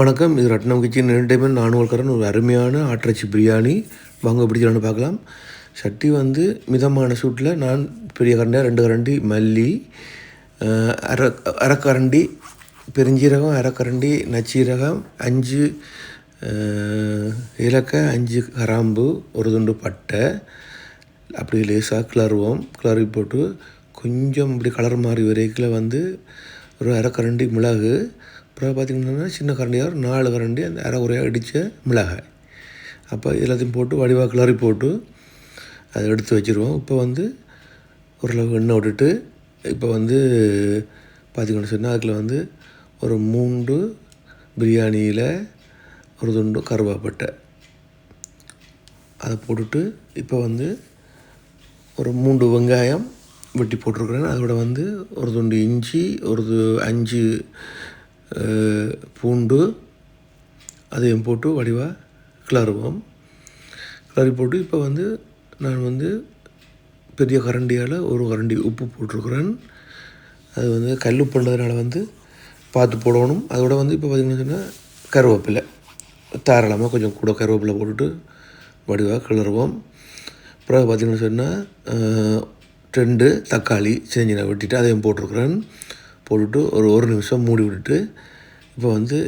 வணக்கம். இது Ratnam kitchen entertainment நானுவல்காரன் ஒரு அருமையான ஆட்டிறைச்சி பிரியாணி. வாங்க பிடிக்கலான்னு பார்க்கலாம். சட்டி வந்து மிதமான சூட்டில் நான் பெரிய கரண்டியாக ரெண்டு கரண்டி மல்லி அரை அரைக்கரண்டி பெருஞ்சீரகம் அரைக்கரண்டி நச்சீரகம் அஞ்சு இலக்கை அஞ்சு கராம்பு ஒரு துண்டு பட்டை. அப்படி லேசாக கிளறுவோம். கிளறி போட்டு கொஞ்சம் இப்படி கலர் மாறி வரைக்கில் வந்து ஒரு அரைக்கரண்டி மிளகு அப்புறம் பார்த்திங்கன்னா சின்ன கரண்டியாக ஒரு நாலு கரண்டி அந்த அரை உரையாக அடித்த மிளகாய். அப்போ எல்லாத்தையும் போட்டு வடிவாக கிளறி போட்டு அதை எடுத்து வச்சுருவோம். இப்போ வந்து ஓரளவு எண்ணெய் விட்டுட்டு இப்போ வந்து பார்த்திங்கன்னு சொன்னால் அதில் வந்து ஒரு மூண்டு பிரியாணியில் ஒரு துண்டு கருவாப்பட்டை. அதை போட்டுட்டு இப்போ வந்து ஒரு மூன்று வெங்காயம் வெட்டி போட்டிருக்கிறேன். அதோட வந்து ஒரு துண்டு இஞ்சி ஒரு அஞ்சு பூண்டு அதையும் போட்டு வடிவாக கிளறுவோம். கிளறி போட்டு இப்போ வந்து நான் வந்து பெரிய கரண்டியால் ஒரு கரண்டி உப்பு போட்டிருக்கிறேன். அது வந்து கல் உப்புன்றதுனால வந்து பார்த்து போடணும். அதோட வந்து இப்போ பார்த்திங்கன்னு சொன்னால் கருவேப்பிலை தாராளமாக கொஞ்சம் கூட கருவேப்பிலை போட்டுட்டு வடிவாக கிளறுவோம். அப்புறம் பார்த்திங்கன்னு சொன்னால் ரெண்டு தக்காளி செஞ்சினை வெட்டிட்டு அதையும் போட்டிருக்குறேன். போட்டுட்டு ஒரு ஒரு நிமிஷம் மூடி விட்டுட்டு இப்போ வந்து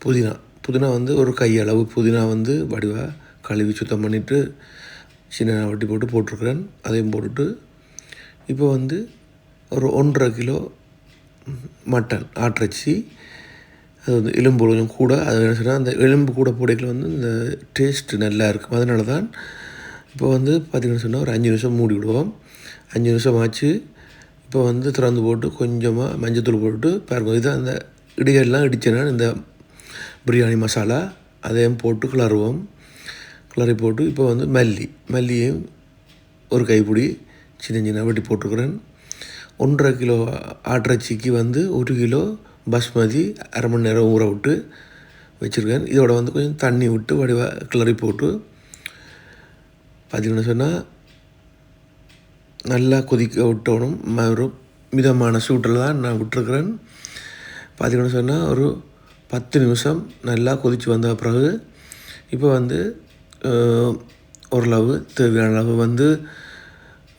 புதினா. புதினா வந்து ஒரு கையளவு புதினா வந்து வடிவாக கழுவி சுத்தம் பண்ணிவிட்டு சின்ன வட்டி போட்டு போட்டிருக்கிறேன். அதையும் போட்டுட்டு இப்போ வந்து ஒரு ஒன்றரை கிலோ மட்டன் ஆட்டிறச்சி. அது வந்து எலும்பு கொஞ்சம் கூட அது என்ன சொன்னால் அந்த எலும்பு கூட போடையில் வந்து இந்த டேஸ்ட்டு நல்லா இருக்கும். அதனால தான் இப்போ வந்து பார்த்திங்கன்னு சொன்னால் ஒரு அஞ்சு நிமிஷம் மூடி விடுவோம். அஞ்சு நிமிஷம் ஆச்சு. இப்போ வந்து திறந்து போட்டு கொஞ்சமாக மஞ்சத்தூள் போட்டு பாருங்க. இது அந்த இடியெல்லாம் இடிச்சேன்னா இந்த பிரியாணி மசாலா அதையும் போட்டு கிளறுவோம். கிளறி போட்டு இப்போ வந்து மல்லி. மல்லியையும் ஒரு கைப்பிடி சின்ன சின்ன வெட்டி போட்டுக்கிறேன். ஒன்றரை கிலோ ஆட்டிறைச்சிக்கு வந்து ஒரு கிலோ பாஸ்மதி அரை மணி நேரம் ஊற விட்டு வச்சுருக்கேன். இதோட வந்து கொஞ்சம் தண்ணி விட்டு வடிவா கிளறி போட்டு பார்த்திங்கன்னு சொன்னால் நல்லா கொதிக்க விட்டணும் ம- ஒரு மிதமான சூட்டில் தான் நான் விட்டுருக்குறேன். பார்த்திங்கன்னு சொன்னால் ஒரு பத்து நிமிஷம் நல்லா கொதித்து வந்த பிறகு இப்போ வந்து ஓரளவு தேவையான அளவு வந்து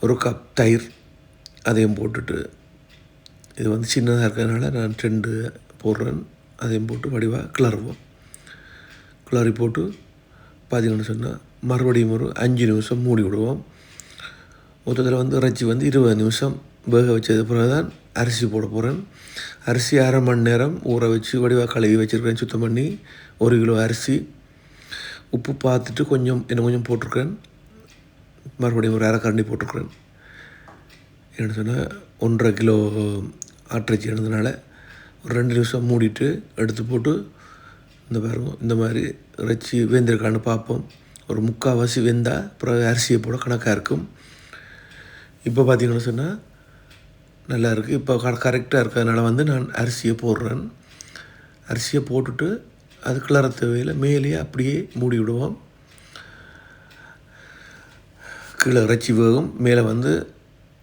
ஒரு கப் தயிர் அதையும் போட்டுட்டு இது வந்து சின்னதாக இருக்கிறதுனால நான் ரெண்டு போடுறேன். அதையும் போட்டு வடிவாக கிளறுவோம். கிளறி போட்டு பார்த்திங்கன்னு சொன்னால் மறுபடியும் ஒரு அஞ்சு நிமிஷம் மூடி விடுவோம். மொத்தத்தில் வந்து இறைச்சி வந்து இருபது நிமிஷம் வேக வச்சது பிறகு தான் அரிசி போட போகிறேன் அரிசி அரை மணி நேரம் ஊற வச்சு வடிவாக கழுவி வச்சுருக்கேன். சுத்தம் பண்ணி ஒரு கிலோ அரிசி. உப்பு பார்த்துட்டு கொஞ்சம் என்ன கொஞ்சம் போட்டிருக்கேன் மறுபடியும் ஒரு அரை கரண்டி போட்டிருக்கிறேன். என்ன சொன்னால் ஒன்றரை கிலோ ஆட்டிறைச்சி இருந்ததுனால ஒரு ரெண்டு நிமிஷம் மூடிட்டு எடுத்து போட்டு இந்த பாருங்க இந்த மாதிரி இறைச்சி வெந்திருக்கான்னு பார்ப்போம். ஒரு முக்கால்வாசி வெந்தால் அப்புறம் அரிசியை போட கணக்காக இருக்கும். இப்போ பார்த்தீங்கன்னு சொன்னால் நல்லா இருக்குது இப்போ க கரெக்டாக இருக்கிறதுனால வந்து நான் அரிசியை போடுறேன். அரிசியை போட்டுட்டு அது கிளற தேவையில் மேலேயே அப்படியே மூடி விடுவோம். கீழே இறைச்சி வேகும். மேலே வந்து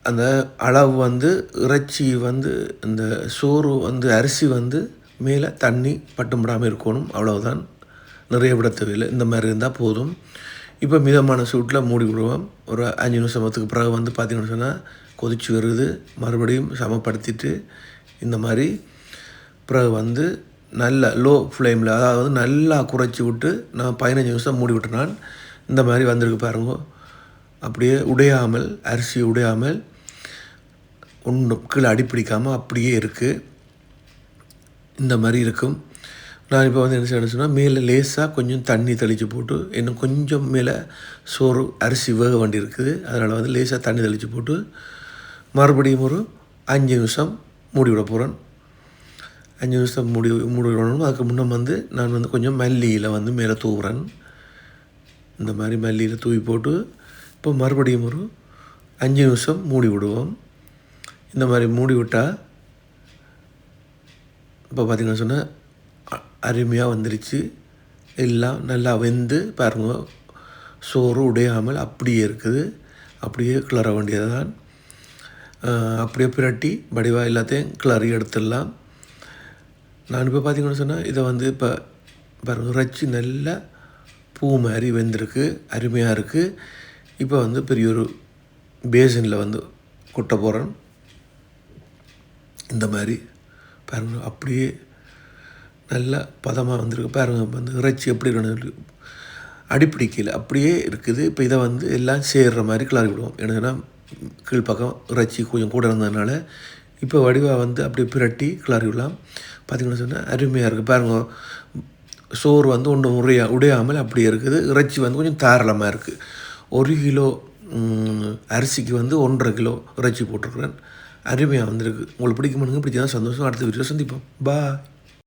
அந்த அளவு வந்து இறைச்சி வந்து இந்த சோறு வந்து அரிசி வந்து மேலே தண்ணி பட்டும்படாமல் இருக்கணும். அவ்வளோதான் நிறைய விட தேவையில்லை. இந்த மாதிரி இருந்தால் போதும். இப்போ மிதமான சூட்டில் மூடி விடுவோம். ஒரு அஞ்சு நிமிஷத்துக்கு பிறகு வந்து பார்த்திங்கன்னு சொன்னால் கொதிச்சு வருது. மறுபடியும் சமப்படுத்திட்டு இந்த மாதிரி பிறகு வந்து நல்ல லோ ஃப்ளேமில் அதாவது நல்லா குறைச்சி விட்டு நான் பதினஞ்சு நிமிஷம் மூடி விட்டு நான். இந்த மாதிரி வந்திருக்கு பாருங்க. அப்படியே உடையாமல் அரிசி உடையாமல் ஒன்றும் கீழே அடிப்பிடிக்காமல் அப்படியே இருக்குது இந்த மாதிரி இருக்கும். நான் இப்போ வந்து என்ன செய்யணும் சொன்னால் மேலே லேசாக கொஞ்சம் தண்ணி தெளித்து போட்டு இன்னும் கொஞ்சம் மேலே சோறு அரிசி வேக வேண்டி இருக்குது அதனால் வந்து லேசாக தண்ணி தெளித்து போட்டு மறுபடியும் ஒரு அஞ்சு நிமிஷம் மூடி விட போகிறேன். அஞ்சு நிமிஷம் மூடி மூடி விடணும். அதுக்கு முன்னே வந்து நான் வந்து கொஞ்சம் மல்லியில் வந்து மேலே தூவுறேன். இந்த மாதிரி மல்லியில் தூவி போட்டு இப்போ மறுபடியும் ஒரு அஞ்சு நிமிஷம் மூடி விடுவோம். இந்த மாதிரி மூடி விட்டால் இப்போ பார்த்திங்கன்னா சொன்னால் அருமையாக வந்துருச்சு. எல்லாம் நல்லா வெந்து பாருங்கள் சோறு உடையாமல் அப்படியே இருக்குது. அப்படியே கிளற வேண்டியது தான் அப்படியே பிரட்டி வடிவாக எல்லாத்தையும் கிளறி எடுத்துடலாம். நான் இப்போ பார்த்தீங்கன்னு சொன்னால் இதை வந்து இப்போ பாருங்கள் இறைச்சி நல்லா பூ மாதிரி வெந்திருக்கு. அருமையாக இருக்குது இப்போ வந்து பெரிய ஒரு பேசனில் வந்து கொட்ட போகிறேன் இந்த மாதிரி பாருங்கள் அப்படியே நல்ல பதமாக வந்திருக்கு. பாருங்க வந்து இறைச்சி எப்படி இருக்கணும் அடிப்பிடிக்கல அப்படியே இருக்குது. இப்போ இதை வந்து எல்லாம் சேர்கிற மாதிரி கிளறி விடுவோம். என்னதுன்னா கீழ்ப்பக்கம் இறைச்சி கொஞ்சம் கூட இருந்ததுனால இப்போ வடிவாக வந்து அப்படியே பிரட்டி கிளறி விடலாம். பார்த்தீங்கன்னா சொன்னால் அருமையாக இருக்குது பாருங்கள் சோறு வந்து ஒன்றும் உரையா உடையாமல் அப்படியே இருக்குது. இறைச்சி வந்து கொஞ்சம் தாராளமாக இருக்குது ஒரு கிலோ அரிசிக்கு வந்து ஒன்றரை கிலோ இறைச்சி போட்டிருக்கிறேன். அருமையாக வந்திருக்கு. உங்களுக்கு பிடிக்குமானுங்க? பிடிச்சதான் சந்தோஷம். அடுத்த வீடியோ சந்திப்போம். பாய்